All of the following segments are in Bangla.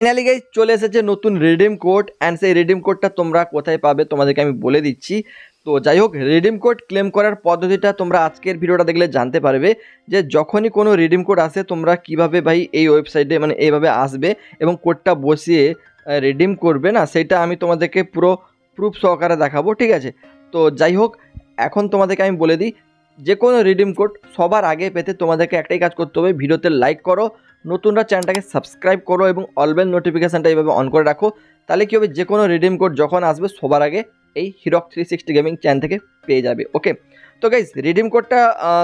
ফাইনালি গাইজ চলে এসেছে নতুন রিডিম কোড অ্যান্ড সেই রিডিম কোডটা তোমরা কোথায় পাবে তোমাদেরকে আমি বলে দিচ্ছি। তো যাই হোক রিডিম কোড ক্লেম করার পদ্ধতিটা তোমরা আজকের ভিডিওটা দেখলে জানতে পারবে যে যখনই কোনো রিডিম কোড আসে, তোমরা কীভাবে ভাই এই ওয়েবসাইটে মানে এইভাবে আসবে এবং কোডটা বসিয়ে রিডিম করবে না? সেটা আমি তোমাদেরকে পুরো প্রুফ সহকারে দেখাবো, ঠিক আছে? তো যাই হোক, এখন তোমাদেরকে আমি বলে দিই, যে কোনো রিডিম কোড সবার আগে পেতে তোমাদেরকে একটাই কাজ করতে হবে, ভিডিওতে লাইক করো নতুনরা চ্যানেলটাকে সাবস্ক্রাইব করো এবং অলবেল নোটিফিকেশানটা এইভাবে অন করে রাখো। তাহলে কী হবে? যে কোনো রিডিম কোড যখন আসবে, সবার আগে এই Hirak three sixty gaming channel থেকে পেয়ে যাবে ওকে তো গাইজ রিডিম কোডটা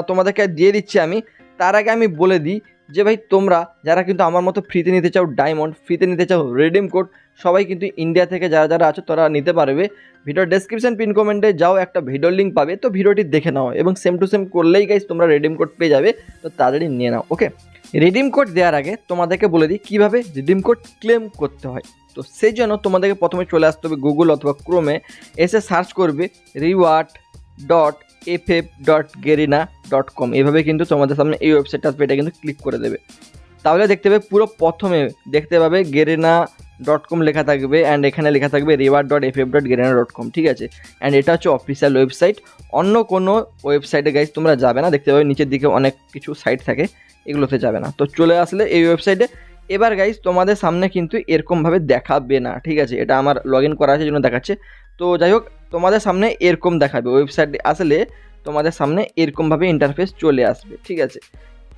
তোমাদেরকে দিয়ে দিচ্ছি আমি। তার আগে আমি বলে দিই যে ভাই, তোমরা যারা কিন্তু আমার মতো ফ্রিতে নিতে চাও ডায়মন্ড ফ্রিতে নিতে চাও রিডিম কোড সবাই কিন্তু ইন্ডিয়া থেকে যারা যারা আছো, তারা নিতে পারবে। ভিডিওর ডেসক্রিপশন পিন কমেন্টে যাও, একটা ভিডিও লিঙ্ক পাবে। তো ভিডিওটি দেখে নাও এবং সেম টু সেম করলেই গাইজ তোমরা রিডিম কোড পেয়ে যাবে। তো তাড়াতাড়ি নিয়ে নাও ওকে রিডিম কোড দেওয়ার আগে তোমাদেরকে বলে দিই কীভাবে রিডিম কোড ক্লেম করতে হয়। তো সেই জন্য তোমাদেরকে প্রথমে চলে আসতে হবে গুগল অথবা ক্রোমে এসে সার্চ করবে reward dot F F dot Garena dot com এভাবে কিন্তু তোমাদের সামনে এই ওয়েবসাইটটা আসবে, এটা কিন্তু ক্লিক করে দেবে। তাহলে দেখতে পাবে পুরো প্রথমে দেখতে পাবে গেরিনা ডট কম লেখা থাকবে অ্যান্ড এখানে লেখা থাকবে reward dot F F dot Garena dot com ঠিক আছে? অ্যান্ড এটা হচ্ছে অফিসিয়াল ওয়েবসাইট অন্য কোনো ওয়েবসাইটে গাইজ তোমরা যাবে না, দেখতে পাবে নিচের দিকে অনেক কিছু সাইট থাকে, এগুলোতে যাবে না। তো চলে আসলে এই ওয়েবসাইটে এবার গাইজ তোমাদের সামনে কিন্তু এরকমভাবে দেখাবে না, ঠিক আছে? এটা আমার লগ ইন করা আছে জন্য দেখাচ্ছে। তো যাই হোক, তোমাদের সামনে এরকম দেখাবে। ওয়েবসাইটে আসলে তোমাদের সামনে এরকমভাবে ইন্টারফেস চলে আসবে, ঠিক আছে?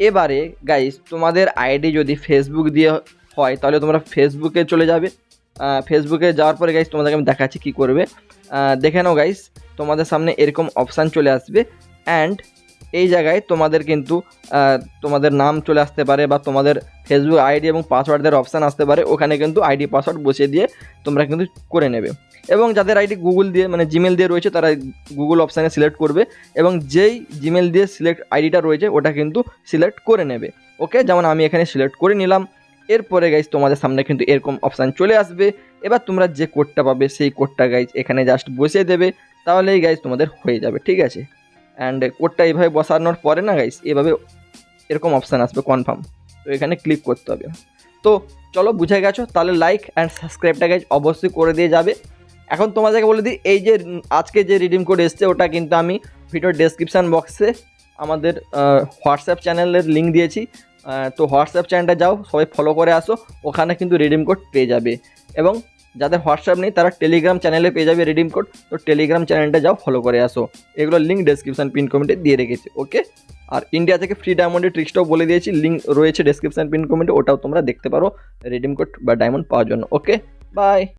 এবারে গাইজ তোমাদের আইডি যদি ফেসবুক দিয়ে হয়, তাহলে তোমরা ফেসবুকে চলে যাবে। ফেসবুকে যাওয়ার পরে গাইস তোমাদেরকে আমি দেখাচ্ছি কী করবে। দেখে নাও গাইস তোমাদের সামনে এরকম অপশান চলে আসবে। অ্যান্ড এই জায়গায় তোমাদের কিন্তু তোমাদের নাম চলে আসতে পারে বা তোমাদের ফেসবুক আইডি এবং পাসওয়ার্ডের অপশান আসতে পারে। ওখানে কিন্তু আইডি পাসওয়ার্ড বসিয়ে দিয়ে তোমরা কিন্তু করে নেবে। এবং যাদের আইডি গুগল দিয়ে মানে জিমেল দিয়ে রয়েছে, তারা গুগল অপশানে সিলেক্ট করবে। এবং যেই জিমেল দিয়ে সিলেক্ট আইডিটা রয়েছে, ওটা কিন্তু সিলেক্ট করে নেবে। ওকে যেমন আমি এখানে সিলেক্ট করে নিলাম। এরপরে গাইজ তোমাদের সামনে কিন্তু এরকম অপশান চলে আসবে। এবার তোমরা যে কোডটা পাবে, সেই কোডটা গাইজ এখানে জাস্ট বসিয়ে দেবে, তাহলেই গাইজ তোমাদের হয়ে যাবে, ঠিক আছে? অ্যান্ড কোডটা এইভাবে বসানোর পরে না গাইস এভাবে এরকম অপশান আসবে কনফার্ম তো এখানে ক্লিক করতে হবে। তো চলো বুঝে গেছো, তাহলে লাইক অ্যান্ড সাবস্ক্রাইবটা গাইজ অবশ্যই করে দিয়ে যাবে। এখন তোমাদেরকে বলে দিই, এই যে আজকে যে রিডিম কোড এসছে, ওটা কিন্তু আমি ভিডিওর ডেসক্রিপশান বক্সে আমাদের হোয়াটসঅ্যাপ চ্যানেলের লিঙ্ক দিয়েছি। তো হোয়াটসঅ্যাপ চ্যানেলটা যাও, সবাই ফলো করে আসো, ওখানে কিন্তু রিডিম কোড পেয়ে যাবে। এবং যাদের হোয়াটসঅ্যাপ নেই, তারা টেলিগ্রাম চ্যানেলে পেয়ে যাবে রিডিম কোড তো টেলিগ্রাম চ্যানেলটা যাও ফলো করে আসো। এগুলোর লিঙ্ক ডেসক্রিপশন পিন কমেন্টে দিয়ে রেখেছি ওকে আর ইন্ডিয়া থেকে ফ্রি ডায়মন্ডের ট্রিক্সটাও বলে দিয়েছি লিঙ্ক রয়েছে ডেসক্রিপশন পিন কমেন্টে ওটাও তোমরা দেখতে পারো রিডিম কোড বা ডায়মন্ড পাওয়ার জন্য ওকে বাই